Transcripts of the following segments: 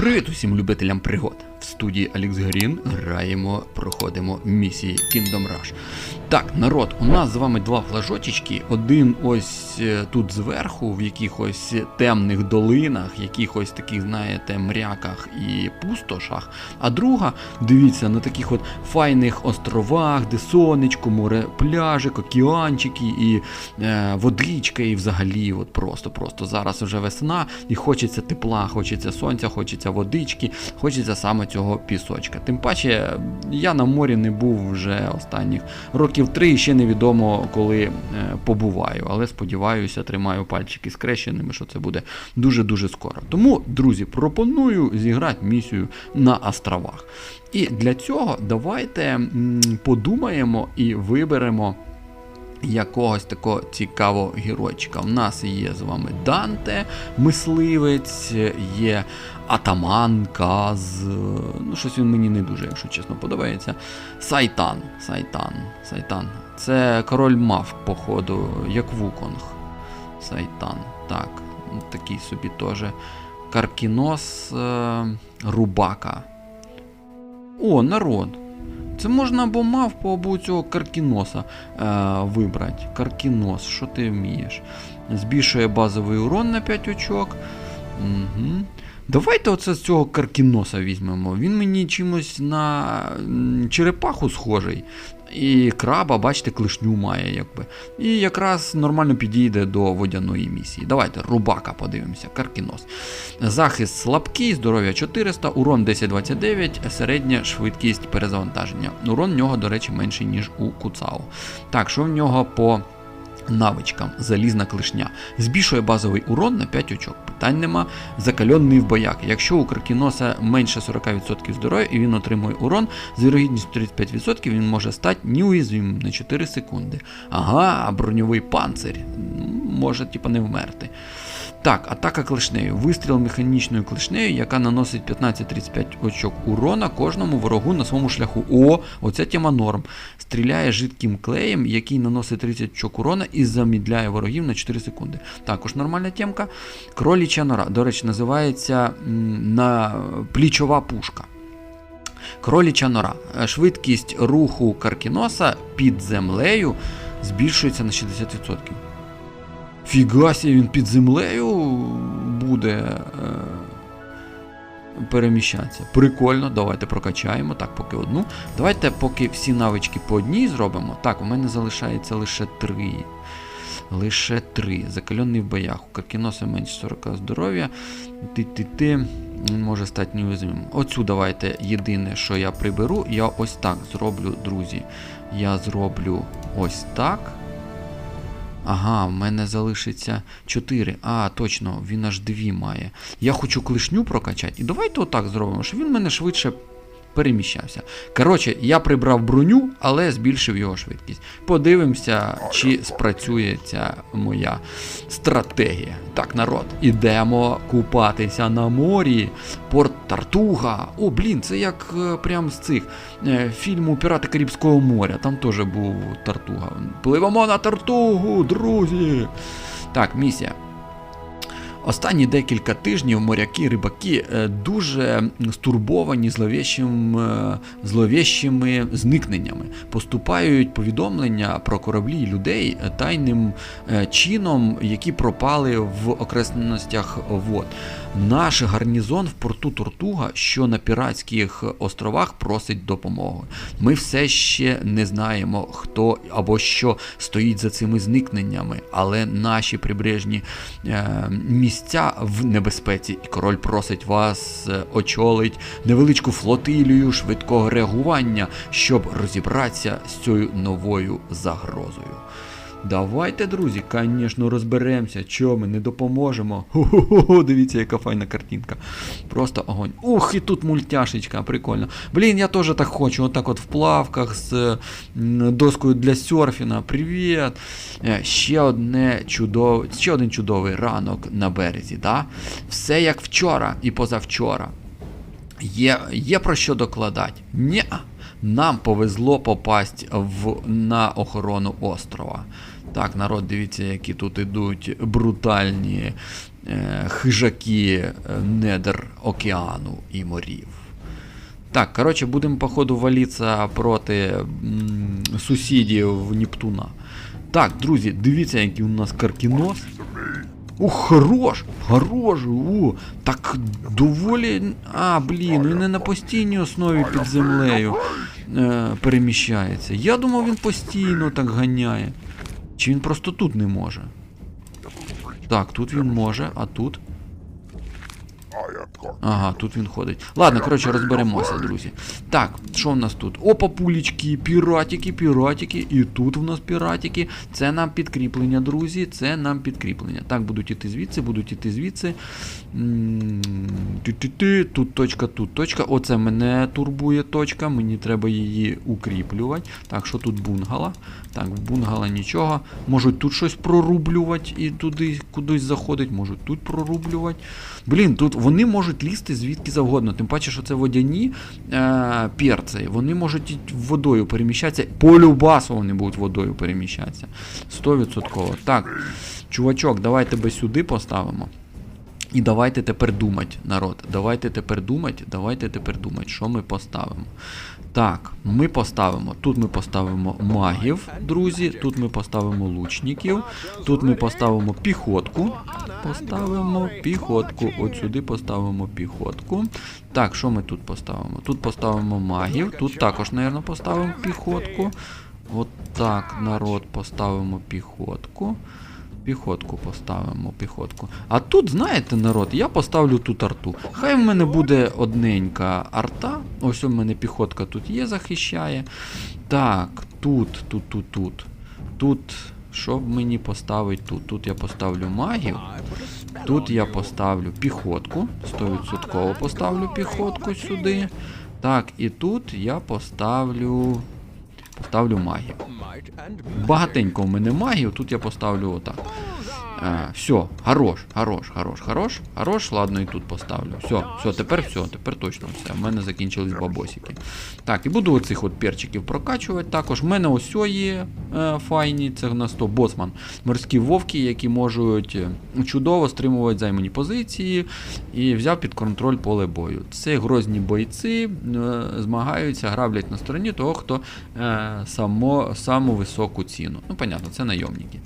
Привіт усім любителям пригод. В студії Алекс Грін граємо, проходимо місії Kingdom Rush. Так, народ, у нас з вами два флажочечки. Один ось е, тут зверху, в якихось темних долинах, якихось таких, знаєте, мряках і пустошах. А друга, дивіться, на таких от файних островах, де сонечко, море, пляжик, океанчики і е, водичка, і взагалі, от просто-просто зараз вже весна, і хочеться тепла, хочеться сонця, хочеться водички, хочеться саме цього пісочка. Тим паче, я на морі не був вже останніх років три, і ще невідомо, коли е, побуваю. Але сподіваюся, тримаю пальчики скрещеними, що це буде дуже-дуже скоро. Тому, друзі, пропоную зіграти місію на островах. І для цього давайте подумаємо і виберемо якогось такого цікавого геройчика. У нас є з вами Данте, мисливець, є Атаман, Каз. Ну, щось він мені не дуже, якщо чесно, подобається. Сайтан. Сайтан. Сайтан. Це король мав, походу, як Вуконг. Сайтан. Так, такий собі теж. Каркінос е, Рубака. О, народ. Це можна або мавпу, або цього каркіноса е, вибрати. Каркінос, що ти вмієш? Збільшує базовий урон на 5 очок. Угу. Давайте оце з цього каркіноса візьмемо. Він мені чимось на черепаху схожий. І краба, бачите, клишню має, якби. І якраз нормально підійде до водяної місії. Давайте, рубака подивимося, каркінос. Захист слабкий, здоров'я 400, урон 1029, середня швидкість перезавантаження. Урон в нього, до речі, менший, ніж у Куцао. Так, що в нього по навичкам? Залізна клишня. Збільшує базовий урон на 5 очок. Питань нема. Закальонний в боях. Якщо у Кракіноса менше 40% здоров'я і він отримує урон, з вірогідністю 35% він може стати неуязвимим на 4 секунди. Ага, броньовий панцир може типа не вмерти. Так, атака клешнею. Вистріл механічною клешнею, яка наносить 15-35 очок урона кожному ворогу на своєму шляху. О, оця тема норм. Стріляє жидким клеєм, який наносить 30 очок урона і замідляє ворогів на 4 секунди. Також нормальна темка. Кроліча нора. До речі, називається на плічова пушка. Кроліча нора. Е, Швидкість руху каркіноса під землею збільшується на 60%. Фігасі він під землею буде е, переміщатися. Прикольно, давайте прокачаємо. Так, поки одну. Давайте поки всі навички по одній зробимо. Так, у мене залишається лише три. Лише три. Закалений в боях. У Каркіноса менше 40 здоров'я. Ти-ти-ти. Він може стати неуязвимим. Оцю давайте єдине, що я приберу, я ось так зроблю, друзі. Я зроблю ось так. Ага, в мене залишиться 4. А, точно, він аж 2 має. Я хочу клишню прокачати. І давайте отак зробимо, щоб він мене швидше переміщався. Коротше, я прибрав броню, але збільшив його швидкість. Подивимося, чи спрацює ця моя стратегія. Так, народ, ідемо купатися на морі. Порт Тартуга. О, блін, це як е, прям з цих е, фільму Пірати Карибського моря. Там теж був Тартуга. Пливемо на Тартугу, друзі. Так, місія. Останні декілька тижнів моряки, рибаки е, дуже стурбовані зловещим зловещими зловіщими зникненнями. Поступають повідомлення про кораблі і людей е, тайним е, чином, які пропали в окресностях вод. Наш гарнізон в порту Тортуга, що на піратських островах, просить допомоги. Ми все ще не знаємо, хто або що стоїть за цими зникненнями, але наші прибережні е, місця в небезпеці, і король просить вас е, очолить невеличку флотилію швидкого реагування, щоб розібратися з цією новою загрозою. Давайте, друзі, звісно, розберемося, чого ми не допоможемо. Ху-ху-ху, дивіться, яка файна картинка. Просто огонь. Ух, і тут мультяшечка, прикольно. Блін, я теж так хочу, отак от в плавках з доскою для серфіна. Привіт. Е, Ще одне чудове, ще один чудовий ранок на березі. Да? Все як вчора і позавчора. Є, є про що докладати? Ні. Нам повезло попасть в, на охорону острова. Так, народ, дивіться, які тут ідуть брутальні е, хижаки е, недр океану і морів. Так, коротше, будемо, походу, валитися проти м, сусідів Нептуна. Так, друзі, дивіться, який у нас каркінос. Ух, хорош! Хорош! У, так доволі. А, блін, він не на постійній основі під землею е, переміщається. Я думав, він постійно так ганяє. Чи він просто тут не може? Так, тут він може, а тут. Ага, тут він ходить. Ладно, коротше, розберемося, друзі. Так, що в нас тут? Опа, пулічки, піратики, піратики. І тут в нас піратики. Це нам підкріплення, друзі. Це нам підкріплення. Так, будуть іти звідси, будуть іти звідси. Тут точка, тут точка. Оце мене турбує точка. Мені треба її укріплювати. Так, що тут бунгала? Так, в бунгала нічого. Можуть тут щось прорублювати і туди кудись заходить, можуть тут прорублювати. Блін, тут вони можуть лізти звідки завгодно. Тим паче, що це водяні е, перці. Вони можуть водою переміщатися. По любасу вони будуть водою переміщатися. 100%. Так, чувачок, давай тебе сюди поставимо. І давайте тепер думати, народ. Давайте тепер думати, давайте тепер думати, що ми поставимо. Так, ми поставимо. Тут ми поставимо магів, друзі. Тут ми поставимо лучників. Тут ми поставимо піхотку. Поставимо піхотку. От сюди поставимо піхотку. Так, що ми тут поставимо? Тут поставимо магів. Тут також, мабуть, поставимо піхотку. От так, народ, поставимо піхотку. Піхотку поставимо, піхотку. А тут, знаєте, народ, я поставлю тут арту. Хай в мене буде одненька арта. Ось у мене піхотка тут є, захищає. Так, тут, тут, тут, тут. Тут. Що б мені поставити тут? Тут я поставлю магів. Тут я поставлю піхотку. 100% поставлю піхотку сюди. Так, і тут я поставлю. Поставлю магію. Багатенько в мене магію, тут я поставлю отак. Е, все, хорош, хорош, хорош, хорош, хорош, ладно, і тут поставлю. Все, все, тепер все, тепер точно все. В мене закінчились бабосики. Так, і буду оцих от перчиків прокачувати. Також в мене ось є е, файні, це на 100 боцман. Морські вовки, які можуть е, чудово стримувати займані позиції. І взяв під контроль поле бою. Це грозні бойці, е, змагаються, граблять на стороні того, хто е, само, саму високу ціну. Ну, понятно, це найомники.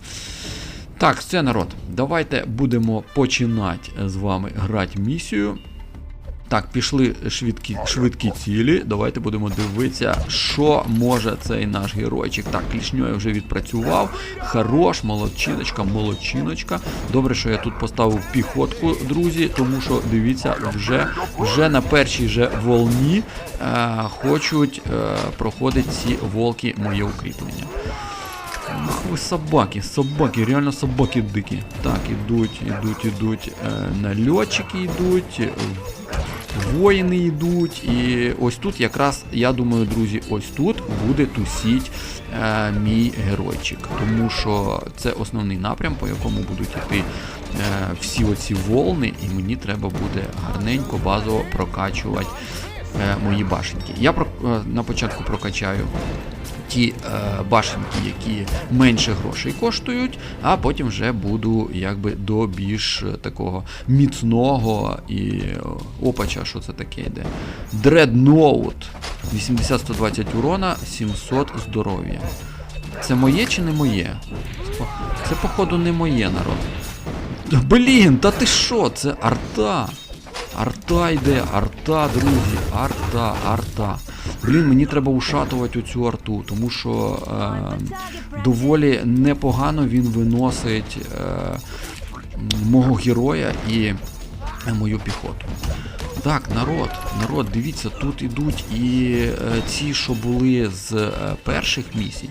Так, все народ. Давайте будемо починати з вами грати місію. Так, пішли швидкі, швидкі цілі. Давайте будемо дивитися, що може цей наш геройчик. Так, клішньою вже відпрацював. Хорош, молодчиночка, молодчиночка. Добре, що я тут поставив піхотку, друзі, тому що дивіться, вже вже на першій же волні е, хочуть е, проходити ці волки моє укріплення. Ах ви собаки, собаки, реально собаки дикі. Так, ідуть, ідуть, ідуть. Е, нальотчики йдуть, е, воїни йдуть. І ось тут якраз, я думаю, друзі, ось тут буде тусіть е, мій геройчик. Тому що це основний напрям, по якому будуть йти е, всі оці волни, і мені треба буде гарненько базово прокачувати е, мої башенки. Я про, е, на початку прокачаю ті е, башенки, які менше грошей коштують, а потім вже буду якби до більш такого міцного і е, опача, що це таке йде. Дредноут. 80-120 урона, 700 здоров'я. Це моє чи не моє? Це, походу, не моє народ. Блін, та ти що? Це арта. Арта йде, арта, друзі, арта, арта. Блін, мені треба ушатувати оцю арту, тому що е, доволі непогано він виносить е, мого героя і мою піхоту. Так, народ, народ, дивіться, тут ідуть і е, ці, що були з е, перших місій.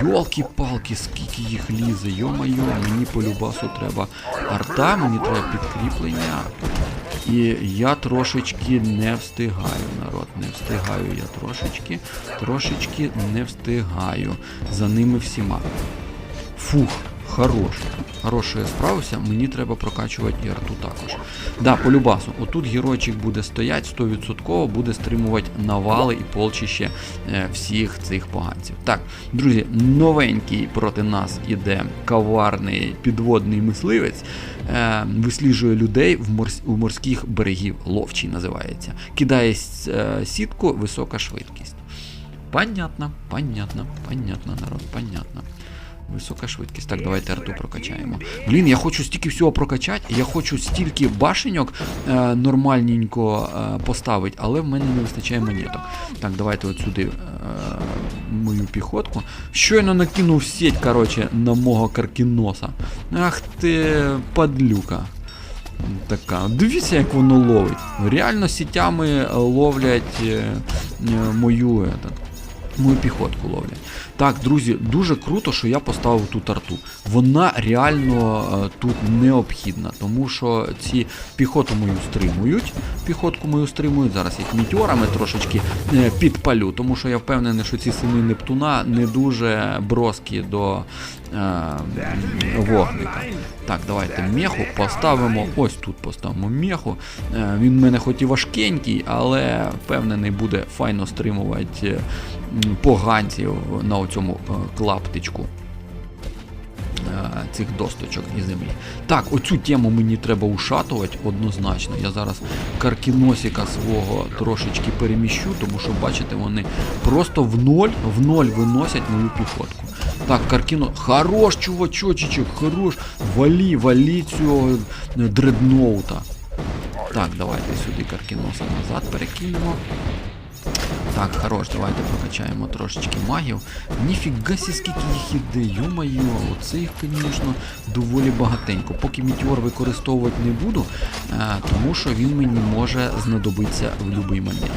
Йолки-палки, скільки їх лізе, йо-майо, мені по любасу треба арта, мені треба підкріплення. І я трошечки не встигаю, народ, не встигаю я трошечки, трошечки не встигаю за ними всіма. Фух, Хорош. Хорош, що я справився, мені треба прокачувати і арту також. Да, по любасу, отут геройчик буде стоять, 100% буде стримувати навали і полчище е, всіх цих поганців. Так, друзі, новенький проти нас іде коварний підводний мисливець. Е, висліджує людей в морс... у морських берегів ловчий називається. Кидає е, сітку, висока швидкість. Понятно, понятно, понятно, народ, понятно. Висока швидкість. Так, давайте арту прокачаємо. Блін, я хочу стільки всього прокачати, я хочу стільки башеньок е, нормальненько е, поставити, але в мене не вистачає монеток. Так, давайте от сюди е, мою піхотку. Щойно накинув сеть, короче, на мого каркіноса. Ах ти, падлюка. Така. Дивіться, як воно ловить. Реально сітями ловлять е, е, мою, этот, мою піхотку ловлять. Так, друзі, дуже круто, що я поставив ту тарту. Вона реально е, тут необхідна, тому що ці піхоту мою стримують. Піхотку мою стримують. Зараз їх мітьорами трошечки е, підпалю, тому що я впевнений, що ці сини Нептуна не дуже броски до вогника. Так, давайте меху поставимо. Ось тут поставимо меху. Е, він в мене хоч і важкенький, але впевнений буде файно стримувати поганців на оцьому е, клаптичку цих досточок і землі. Так, оцю тему мені треба ушатувати однозначно. Я зараз каркіносика свого трошечки переміщу, тому що, бачите, вони просто в ноль, в ноль виносять мою піхотку. Так, каркіно. Хорош, чувачочечок, хорош. Валі, валі цього е, дредноута. Так, давайте сюди каркіноса назад перекинемо. Так, хорош, давайте прокачаємо трошечки магів. Ніфіга сі, скільки їх іде, йо-моє, оце їх, звісно, доволі багатенько. Поки мітеор використовувати не буду, е, тому що він мені може знадобитися в будь-який момент.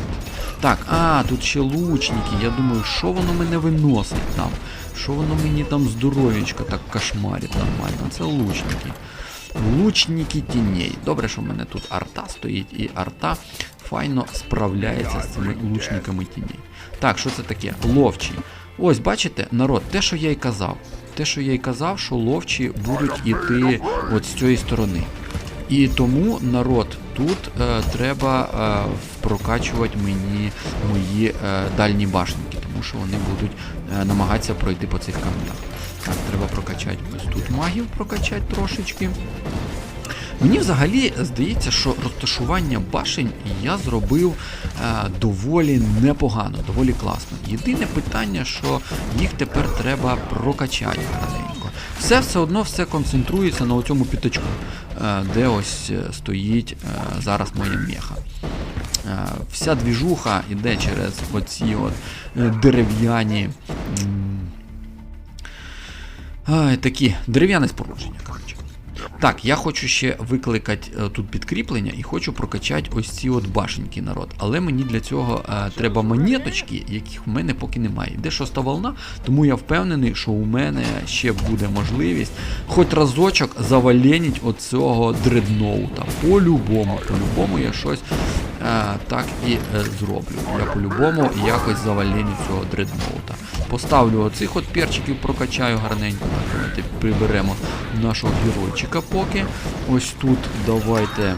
Так, а, тут ще лучники. Я думаю, що воно мене виносить там? Що воно мені там здоров'ячко так кошмарить нормально? Це лучники. Лучники тіней. Добре, що в мене тут арта стоїть, і арта файно справляється з цими лучниками тіней. Так, що це таке? Ловчі. Ось, бачите, народ, те, що я й казав. Те, що я й казав, що ловчі будуть іти от з цієї сторони. І тому народ тут е, треба е, прокачувати мені мої е, дальні башенки, тому що вони будуть е, намагатися пройти по цих камнях. Так, треба прокачати ось тут магів, прокачати трошечки. Мені взагалі здається, що розташування башень я зробив е, доволі непогано, доволі класно. Єдине питання, що їх тепер треба прокачати гарненько. Все все одно все концентрується на цьому піточку, е, де ось е, стоїть е, зараз моя меха. Е, Вся двіжуха йде через оці от е, дерев'яні. такі дерев'яне спорудження, коротше. Так, я хочу ще викликати е, тут підкріплення і хочу прокачати ось ці от башеньки народ. Але мені для цього е, треба монеточки, яких в мене поки немає. Де шоста волна, тому я впевнений, що у мене ще буде можливість хоч разочок заваленіть оцього дредноута. По-любому, по-любому я щось так і е, зроблю. Я по-любому якось заваленю цього дредноута. Поставлю оцих от перчиків, прокачаю гарненько. Давайте приберемо нашого геройчика поки. Ось тут давайте.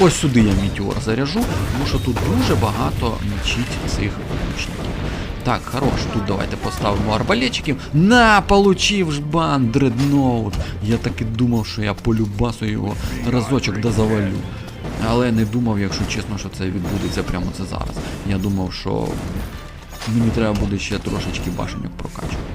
Ось сюди я мітеор заряжу, тому що тут дуже багато мічить цих лучників. Так, хорош, тут давайте поставимо арбалетчиків. На, получив жбан, дредноут. Я так і думав, що я полюбасу його разочок да завалю. Але не думав, якщо чесно, що це відбудеться прямо це зараз. Я думав, що мені треба буде ще трошечки башеньок прокачувати.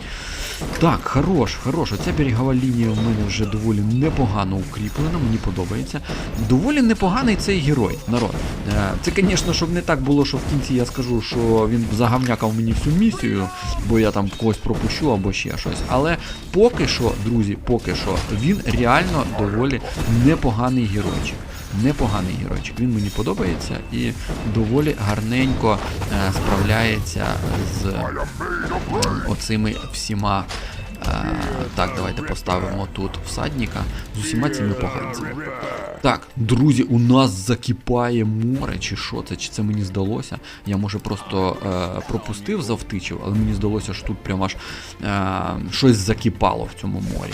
Так, хорош, хорош. Оця берегова лінія в мене вже доволі непогано укріплена, мені подобається. Доволі непоганий цей герой, народ. Е, Це, звісно, щоб не так було, що в кінці я скажу, що він загавнякав мені всю місію, бо я там когось пропущу або ще щось. Але поки що, друзі, поки що, він реально доволі непоганий геройчик. Непоганий геройчик. Він мені подобається і доволі гарненько е, справляється з оцими всіма е, так, давайте поставимо тут всадника з усіма цими поганцями. Так, друзі, у нас закипає море, чи що це, чи це мені здалося. Я може просто е, пропустив, завтичив, але мені здалося, що тут прямо аж е, щось закипало в цьому морі.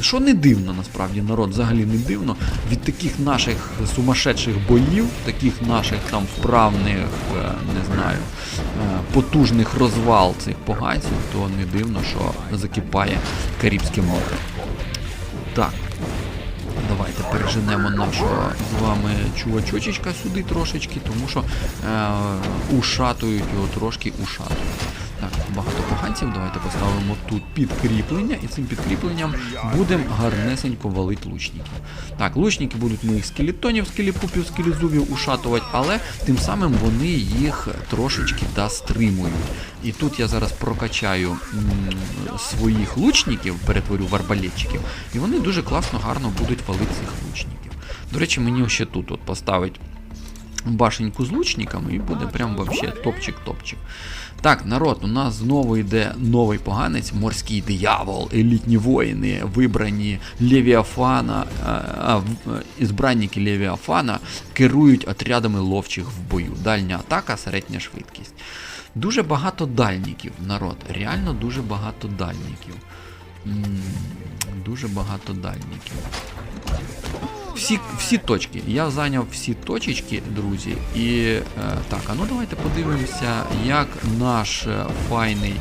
Що не дивно, насправді, народ взагалі не дивно. Від таких наших сумасшедших боїв, таких наших там вправних, е, не знаю, е, потужних розвал цих поганців, то не дивно, що закипає Карибське море. Так. Давайте переженемо нашого з вами чувачочечка сюди трошечки, тому що е, ушатують його трошки ушатують. Так, багато поганців. Давайте поставимо тут підкріплення, і цим підкріпленням будемо гарнесенько валити лучників. Так, лучники будуть моїх скелетонів, скелепупів, скелезубів ушатувати, але тим самим вони їх трошечки да стримують. І тут я зараз прокачаю своїх лучників, перетворю в арбалетчиків, і вони дуже класно, гарно будуть валити цих лучників. До речі, мені ще тут от поставить башеньку з лучниками і буде прям вообще топчик-топчик. Так, народ, у нас знову йде новий поганець, морський диявол, елітні воїни, вибрані Левіафана, в- е, ізбранники Левіафана керують отрядами ловчих в бою. Дальня атака, середня швидкість. Дуже багато дальників, народ. Реально дуже багато дальників. М, Дуже багато дальників. Всі, всі точки. Я зайняв всі точечки, друзі. І е, так, а ну давайте подивимося, як наш е, файний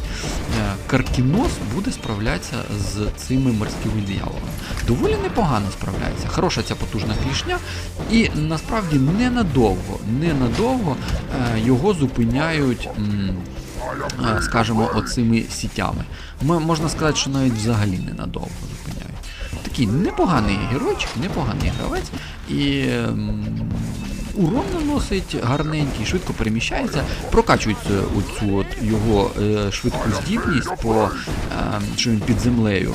е, каркінос буде справлятися з цими морськими дияволами. Доволі непогано справляється. Хороша ця потужна клішня, і насправді ненадовго, ненадовго е, його зупиняють. м, е, скажімо, оцими сітями. М- можна сказати, що навіть взагалі ненадовго зупиняють. Такий непоганий геройчик, непоганий гравець, і урон наносить гарненький, швидко переміщається, прокачується оцю от його е, швидку здібність, по, е, що він під землею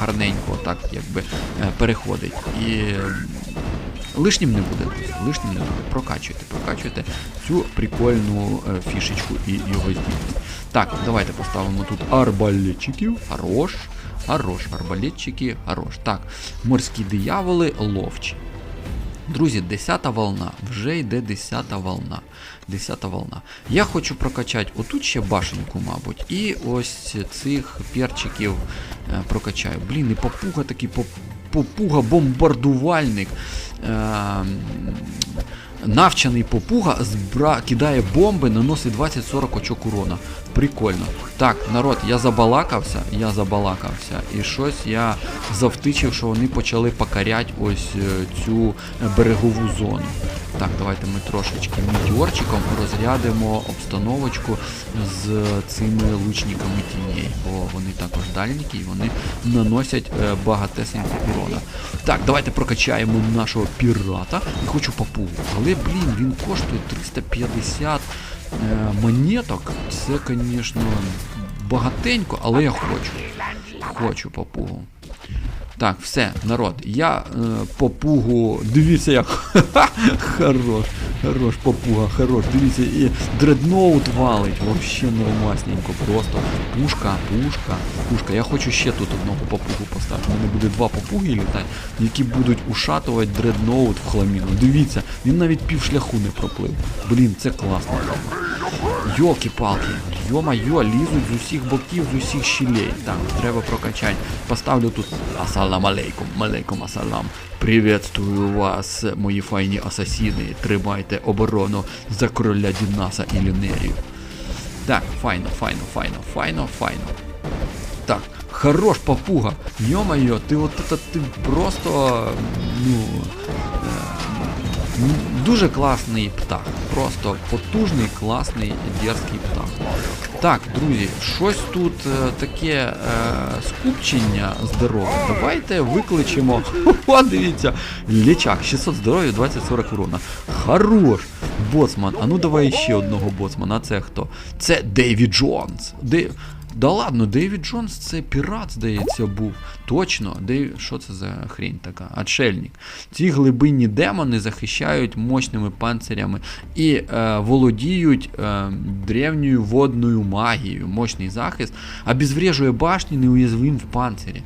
гарненько так якби е, переходить. І Лишнім не буде, лишнім не буде. Прокачуйте, прокачуйте цю прикольну е, фішечку і його здібність. Так, давайте поставимо тут арбалетчиків. Хорош. Хорош, арбалетчики, хорош. Так, морські дияволи, ловчі. Друзі, 10 волна. Вже йде 10 волна. 10 волна. Я хочу прокачати отут ще башеньку, мабуть. І ось цих перчиків е, прокачаю. Блін, і попуга такий поп- попуга бомбардувальник. Е, навчений попуга збра... кидає бомби, наносить 20-40 очок урона. Прикольно. Так, народ, я забалакався, я забалакався. І щось я завтичив, що вони почали покорять ось е, цю берегову зону. Так, давайте ми трошечки мітьорчиком розрядимо обстановочку з цими лучниками тіней, бо вони також дальніки і вони наносять е, багатесенько урона. Так, давайте прокачаємо нашого пірата. І хочу папугу. Але, блін, він коштує 350 е, монеток. Це, звісно, багатенько, але я хочу. Хочу попугу. Так, все, народ, я е, попугу. Дивіться, як. хорош, хорош, попуга, хорош. Дивіться, і дредноут валить. Вообще нормасненько. Просто пушка, пушка, пушка. Я хочу ще тут одного попугу поставити. У мене буде два попуги літати, які будуть ушатувати дредноут в хламіну. Дивіться, він навіть пів шляху не проплив. Блін, це класно. Йолки-палки, йо-майо, лізуть з усіх боків, з усіх щілей. Так, треба прокачати. Поставлю тут Асалам алейкум, малейкум асалам. Приветствую вас, мої файні асасіни. Тримайте оборону за короля Дінаса і Лінерію. Так, файно, файно, файно, файно, файно. Так, хорош папуга. Йо-майо, ти от ти просто. Ну. Дуже класний птах. Просто потужний, класний, дерзкий птах. Так, друзі, щось тут е, таке е, скупчення здоров'я. Давайте викличемо. О, дивіться, лічак, 600 здоров'я, 20-40 урона. Хорош! Боцман. А ну давай ще одного боцмана. А це хто? Це Дейві Джонс. Де... Да ладно, Дейвід Джонс це пірат, здається, був. Точно, Дейв... що це за хрінь така? Отшельник. Ці глибинні демони захищають мощними панцирями і е, володіють е, древньою водною магією, мощний захист, а безврежує башні неуязвим в панцирі.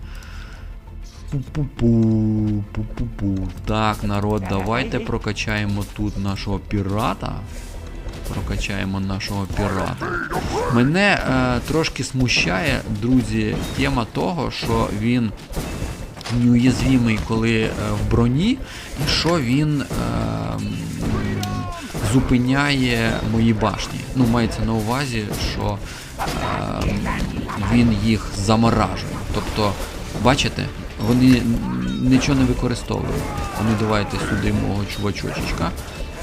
Пу-пу-пу, пу-пу-пу. Так, народ, давайте прокачаємо тут нашого пірата. Прокачаємо нашого пірата. Мене е, трошки смущає, друзі, тема того, що він неуязвимий, коли е, в броні, і що він е, зупиняє мої башні. Ну, мається на увазі, що е, він їх заморажує. Тобто, бачите, вони нічого не використовують. Ну давайте сюди мого чувачочечка.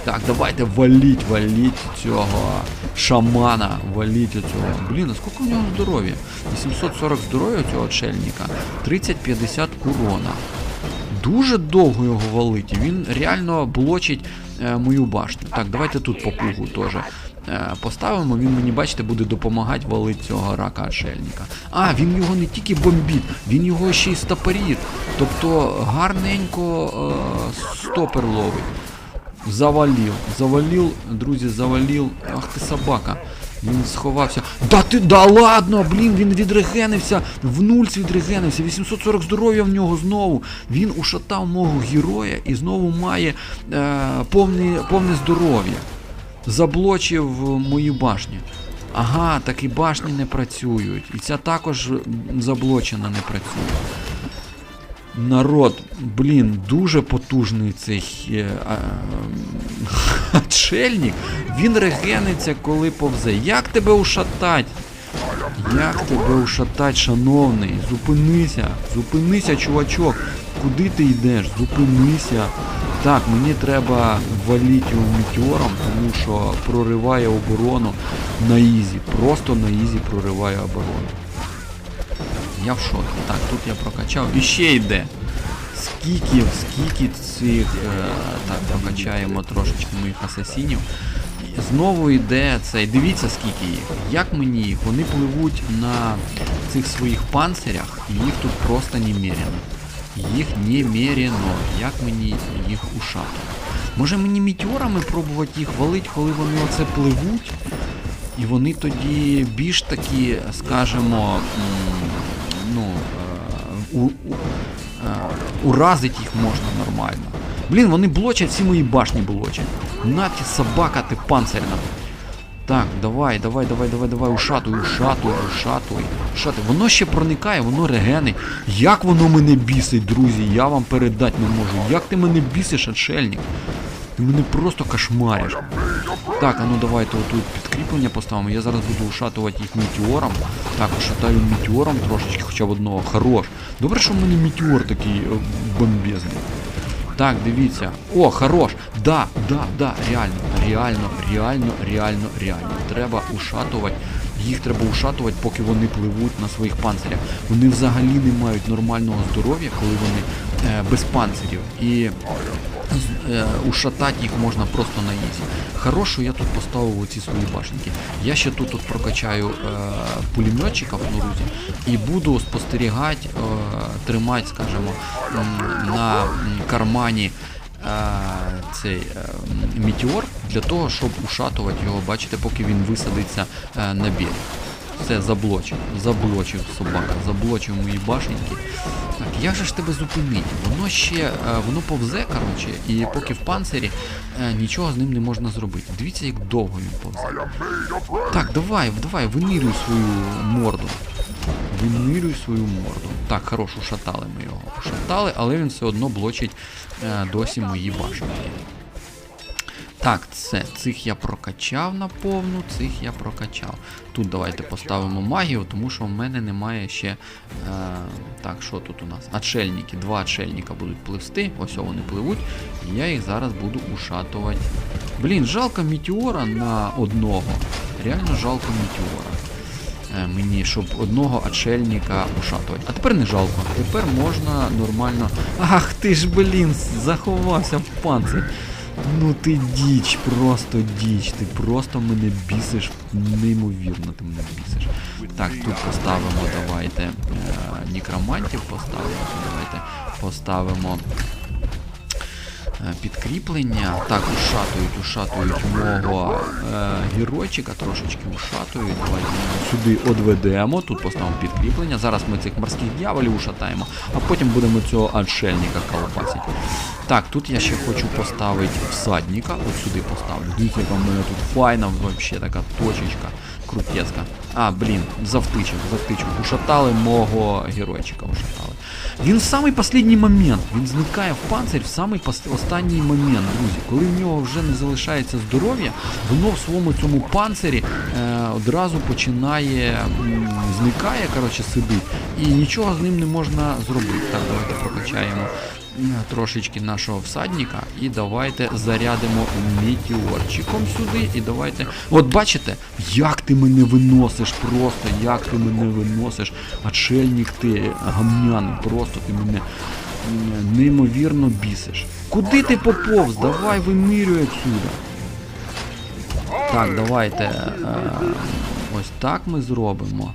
Так, давайте валіть, валіть цього шамана, валіть цього. Блін, а скільки у нього здоров'я? 840 здоров'я у цього отшельника, 30-50 урона. Дуже довго його валить, він реально блочить е, мою башню. Так, давайте тут попугу теж е, поставимо. Він мені, бачите, буде допомагати валити цього рака отшельника. А, він його не тільки бомбить, він його ще й стопорить. Тобто гарненько е, стопер ловить. Завалив, завалив, друзі, завалив. Ах ти собака. Він сховався. Да ти да ладно, блін, він відрегенився. В нульц відрегенився. 840 здоров'я в нього знову. Він ушатав мого героя і знову має е, повне, повне здоров'я. Заблочив мої башні. Ага, так і башні не працюють. І ця також заблочена не працює. Народ, блін, дуже потужний цей отшельник. Він регениться, коли повзе. Як тебе ушатать? Як тебе ушатать, шановний? Зупинися, зупинися, чувачок. Куди ти йдеш? Зупинися. Так, мені треба валити його метеором, тому що прориває оборону на ізі. Просто на ізі прориває оборону. Я в шокі. Так, тут я прокачав. І ще йде. Скільки, скільки цих. Е, так, прокачаємо трошечки моїх асасінів. Знову йде цей. Дивіться, скільки їх. Як мені їх? Вони пливуть на цих своїх панцирях, і їх тут просто немерено. Їх немерено. Як мені їх ушати? Може мені метеорами пробувати їх валити, коли вони оце пливуть? І вони тоді більш такі, скажімо, у, у, е, уразить їх можна нормально. Блін, вони блочать, всі мої башні блочать. На ті собака, ти панцирна. Так, давай, давай, давай, давай, давай, ушатуй, ушатуй, ушатуй, ушатуй. Воно ще проникає, воно регенить. Як воно мене бісить, друзі, я вам передати не можу. Як ти мене бісиш, отшельник? Ти мене просто кошмариш. Так, а ну давайте отут підкріплення поставимо. Я зараз буду ушатувати їх метеором. Так, ушатаю метеором трошечки, хоча б одного. Хорош. Добре, що в мене метеор такий е, бомбезний. Так, дивіться. О, хорош. Да, да, да, реально, реально, реально, реально, реально. Треба ушатувати. Їх треба ушатувати, поки вони пливуть на своїх панцирях. Вони взагалі не мають нормального здоров'я, коли вони е, без панцирів. І ушатати їх можна просто на ізі. Хорошо, я тут поставив оці свої башенки. Я ще тут от прокачаю е, пулеметчиків в Нурузі і буду спостерігати, е, тримати, скажімо, на кармані е, цей е, м, метеор для того, щоб ушатувати його, бачите, поки він висадиться е, на берег. Все, заблочив, заблочив собака, заблочив мої башеньки. Так, як же ж тебе зупинити? Воно ще, е, воно повзе, коротше, і поки в панцирі е, нічого з ним не можна зробити. Дивіться, як довго він повзе. Так, давай, давай, винирюй свою морду. Винирюй свою морду. Так, хорош, ушатали ми його. Ушатали, але він все одно блочить е, досі мої башенки. Так, це цих я прокачав наповну, цих я прокачав. Тут давайте поставимо магію, тому що в мене немає ще. Е, так, що тут у нас? Отшельники. Два отшельника будуть пливсти. Ось вони пливуть. Я їх зараз буду ушатувати. Блін, жалко метеора на одного. Реально жалко метеора. Е, мені, щоб одного отшельника ушатувати. А тепер не жалко. Тепер можна нормально. Ах ти ж, блін, заховався в панцир. Ну ти діч, просто діч, ти просто мене бісиш, неймовірно ти мене бісиш. Так, тут поставимо, давайте е, нікромантів поставимо, давайте поставимо е, підкріплення. Так, ушатують, ушатують мого е, геройчика, трошечки ушатують. Давайте сюди одведемо, тут поставимо підкріплення. Зараз ми цих морських дьяволів ушатаємо, а потім будемо цього отшельника колопасити. Так, тут я ще хочу поставити всадника. От сюди поставлю. Дивіться, яка в мене тут файна вообще така точечка. Крутецька. А, блін, завтичок, завтичок. Ушатали мого геройчика, ушатали. Він в самий останній момент. Він зникає в панцирь в самий останній момент, друзі. Коли в нього вже не залишається здоров'я, воно в своєму цьому панцирі е, одразу починає м, зникає, коротше, сидить. І нічого з ним не можна зробити. Так, давайте прокачаємо трошечки нашого всадника і давайте зарядимо метеорчиком сюди. І давайте. От бачите, як ти мене виносиш просто, як ти мене виносиш. Отшельник ти гамняний, просто ти мене неймовірно бісиш. Куди ти поповз? Давай вимірюй отсюда. Так, давайте. Е, ось так ми зробимо.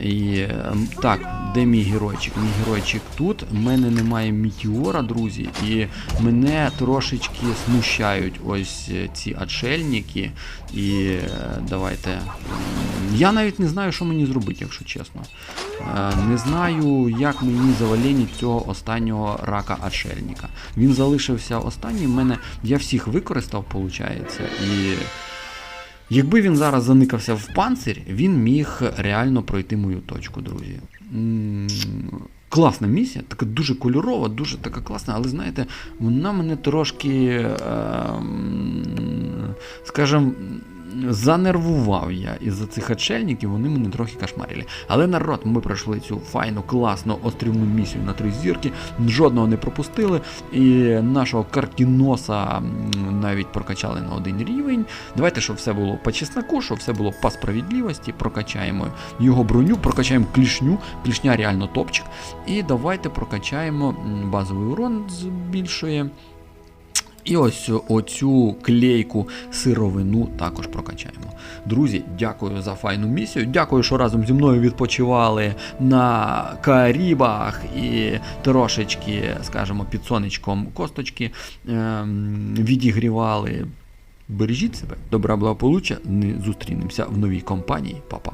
І е, так, де мій геройчик? Мій геройчик тут. У мене немає мітіора, друзі, і мене трошечки смущають ось е, ці отшельники. І е, давайте. Я навіть не знаю, що мені зробити, якщо чесно. Е, Не знаю, як мені завалені цього останнього рака отшельника. Він залишився останнім. Мене я всіх використав, виходить. І Якби він зараз заникався в панцир, він міг реально пройти мою точку, друзі. Класна місія, така дуже кольорова, дуже така класна, але знаєте, вона мене трошки, ем, скажімо, занервував я із-за цих отшельників, вони мене трохи кошмарили. Але народ, ми пройшли цю файну, класну острівну місію на три зірки, жодного не пропустили. І нашого картіноса навіть прокачали на один рівень. Давайте, щоб все було по чесноку, щоб все було по справедливості. Прокачаємо його броню, прокачаємо клішню, клішня реально топчик. І давайте прокачаємо базовий урон збільшує. І ось оцю клейку сировину також прокачаємо. Друзі, дякую за файну місію. Дякую, що разом зі мною відпочивали на Карібах і трошечки, скажімо, під сонечком косточки ем, відігрівали. Бережіть себе, добра благополуччя. Не зустрінемося в новій компанії. Па-па.